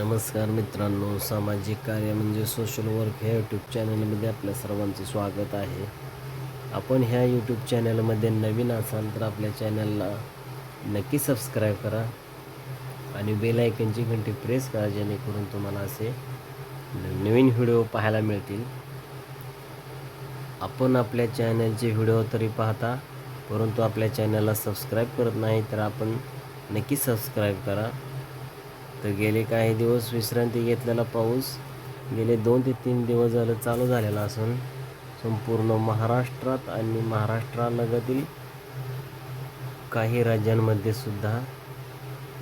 नमस्कार मित्रांनो सामाजिक कार्य म्हणजे सोशल वर्क ह्या यूट्यूब चॅनलमध्ये आपल्या सर्वांचे स्वागत आहे. आपण ह्या यूट्यूब चॅनलमध्ये नवीन असाल तर आपल्या चॅनलला नक्की सबस्क्राईब करा आणि बेल आयकनची घंटी प्रेस करा जेणेकरून तुम्हाला असे नवीन व्हिडिओ पाहायला मिळतील. आपण आपल्या चॅनलचे व्हिडिओ तरी पाहता परंतु आपल्या चॅनलला सबस्क्राईब करत नाही तर आपण नक्की सबस्क्राईब करा. तर गेले काही दिवस विश्रांती घेतलेला पाऊस. गेले दोन ते तीन दिवस झालं चालू झालेला असून संपूर्ण महाराष्ट्रात आणि महाराष्ट्रालगतील काही राज्यांमध्ये सुद्धा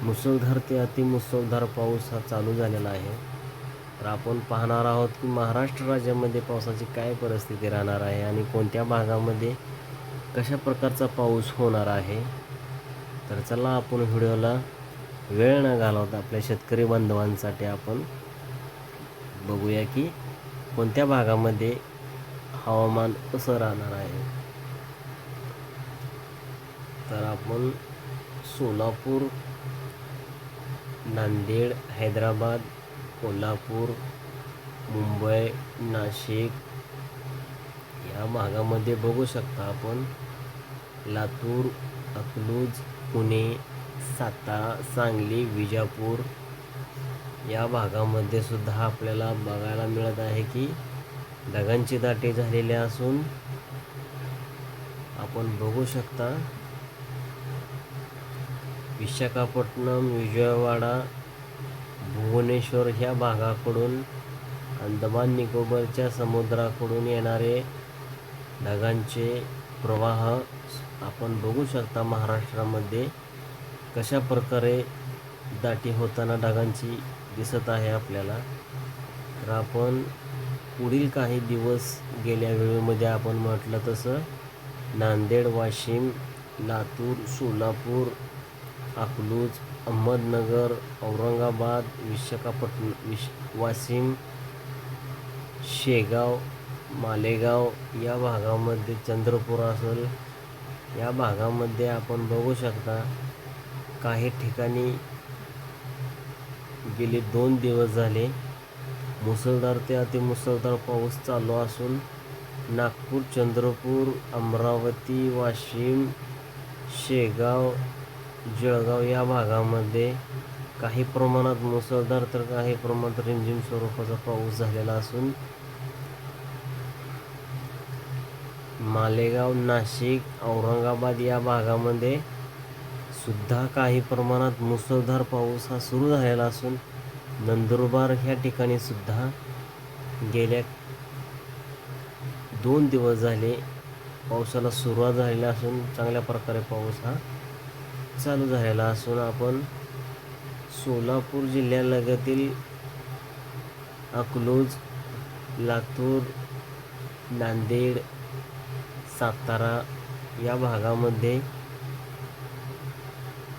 मुसळधार ते अतिमुसळधार पाऊस हा चालू झालेला आहे. तर आपण पाहणार आहोत की महाराष्ट्र राज्यामध्ये पावसाची काय परिस्थिती राहणार आहे आणि कोणत्या भागामध्ये कशा प्रकारचा पाऊस होणार आहे. तर चला आपण व्हिडिओला वेळ न घालवता आपल्या शेतकरी बांधवांसाठी आपण बघूया की कोणत्या भागामध्ये हवामान कसं राहणार आहे. तर आपण सोलापूर नांदेड हैदराबाद कोल्हापूर मुंबई नाशिक या भागामध्ये बघू शकता आपण लातूर अकलूज पुणे सातारा सांगली विजापूर या भागामध्ये सुद्धा आपल्याला बघायला मिळत आहे की ढगांची दाटी झालेले असून आपण बघू शकता विशाखापट्टणम विजयवाडा भुवनेश्वर ह्या भागाकडून अंदमान निकोबारच्या समुद्राकडून येणारे ढगांचे प्रवाह आपण बघू शकता महाराष्ट्रामध्ये. कशा प्रकारे दाटी होताना ढगांची दिसत आहे आपल्याला? तर आपण पुढील काही दिवस गेल्या वेळेमध्ये आपण म्हटलं तसं नांदेड वाशिम लातूर सोलापूर अकलूज अहमदनगर औरंगाबाद विशाखापट्टण विश वाशिम शेगाव मालेगाव या भागामध्ये चंद्रपूर असेल या भागामध्ये आपण बघू शकता काही ठिकाणी गेले दोन दिवस झाले. मुसळधार ते अतिमुसळधार पाऊस चालू असून नागपूर चंद्रपूर अमरावती वाशिम शेगाव जळगाव या भागामध्ये काही प्रमाणात मुसळधार तर काही प्रमाणात रिमझिम स्वरूपाचा पाऊस झालेला असून मालेगाव नाशिक औरंगाबाद या भागामध्ये सुद्धा काही प्रमाणात मुसळधार पाऊस हा सुरू झालेला असून नंदुरबार ह्या ठिकाणी सुद्धा गेल्या दोन दिवस झाले पावसाला सुरुवात झालेली असून चांगल्या प्रकारे पाऊस हा चालू झालेला असून आपण सोलापूर जिल्ह्यालगतील अकलूज लातूर नांदेड सातारा या भागामध्ये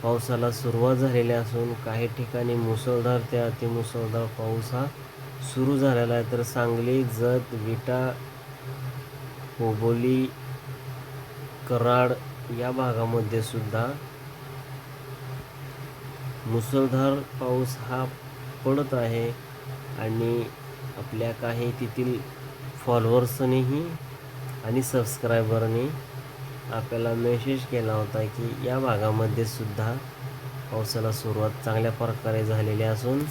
पावसाला सुरुवात झालेली असून काही ठिकाणी मुसळधार ते अतिमुसळधार पाऊस हा सुरू झालेला आहे. तर सांगली जत विटा होबोली कराड या भागामध्ये सुद्धा मुसळधार पाऊस हा पडत आहे आणि आपल्या काही तेथील फॉलोअर्सनीही आणि सबस्क्रायबरनी आपल्याला मेसेज केला होता की या भागामध्ये सुद्धा पावसाला सुरुवात चांगल्या प्रकारे झालेली असून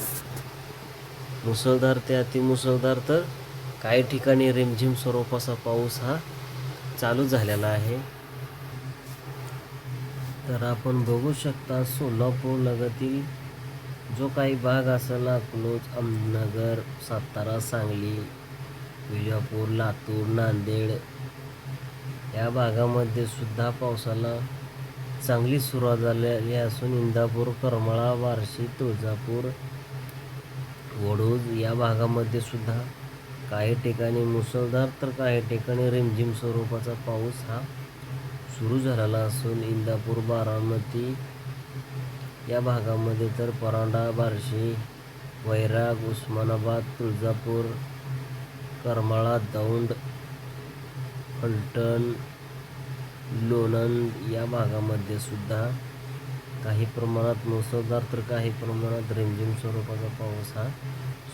मुसळधार ते अतिमुसळधार तर काही ठिकाणी रिमझिम स्वरूपाचा पाऊस हा चालू झालेला आहे. तर आपण बघू शकता सोलापूर लगतील जो काही भाग असेल अकलूज अहमदनगर सातारा सांगली विजापूर लातूर नांदेड या भागामध्ये सुद्धा पावसाला चांगली सुरुवात झालेली असून इंदापूर करमाळा बार्शी तुळजापूर वडूज या भागामध्ये सुद्धा काही ठिकाणी मुसळधार तर काही ठिकाणी रिमझिम स्वरूपाचा पाऊस हा सुरू झालेला असून इंदापूर बारामती या भागामध्ये तर परांडा बार्शी वैराग उस्मानाबाद तुळजापूर करमाळा दौंड फलटण लोणंद या भागामध्ये सुद्धा काही प्रमाणात मुसळधार तर काही प्रमाणात रिमझिम स्वरूपाचा पाऊस हा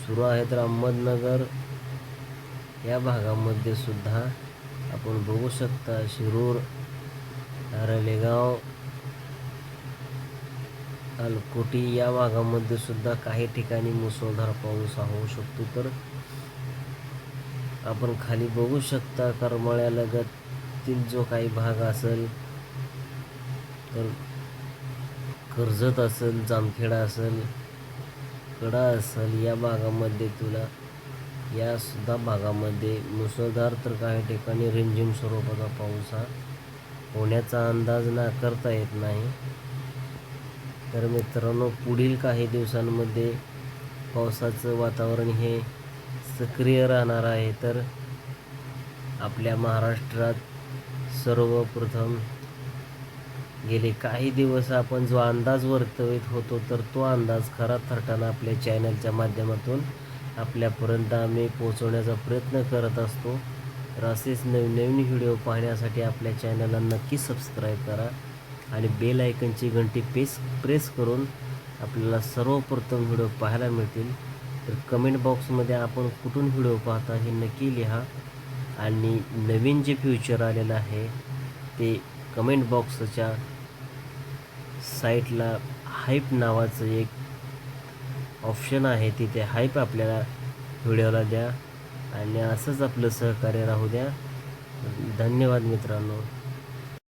सुरू आहे. तर अहमदनगर या भागामध्ये सुद्धा आपण बघू शकता शिरूर रलेगाव अलकोटी या भागामध्ये सुद्धा काही ठिकाणी मुसळधार पाऊस हा होऊ शकतो. तर आपण खाली बघू शकता करमाळ्यालगततील जो काही भाग असेल तर कर्जत असेल जामखेडा असेल कडा असेल या भागामध्ये तुला यासुद्धा भागामध्ये मुसळधार तर काही ठिकाणी रिमझिम स्वरूपाचा पाऊस हा होण्याचा अंदाज नाकारता येत नाही. तर मित्रांनो पुढील काही दिवसांमध्ये पावसाचं वातावरण हे सक्रिय राहणार आहे तर आपल्या महाराष्ट्रात सर्वप्रथम गेले काही दिवस आपण जो अंदाज वर्तवित होतो तर तो अंदाज खरा थरटाना आपल्या चॅनलच्या माध्यमातून आपल्यापर्यंत आम्ही पोहोचवण्याचा प्रयत्न करत असतो. तर असेच नवीन नवीन व्हिडिओ पाहण्यासाठी आपल्या चॅनलला नक्की सबस्क्राईब करा आणि बेल आयकनची घंटी पेस प्रेस करून आपल्याला सर्वप्रथम व्हिडिओ पाहायला मिळतील. तर कमेंट बॉक्समध्ये आपण कुठून व्हिडिओ पाहता हे नक्की लिहा. आणि नवीन जे फ्युचर आलेलं आहे ते कमेंट बॉक्सच्या साईटला हाईप नावाचं एक ऑप्शन आहे. तिथे हाईप आपल्याला व्हिडिओला द्या. आणि असंच आपलं सहकार्य राहू द्या. धन्यवाद मित्रांनो.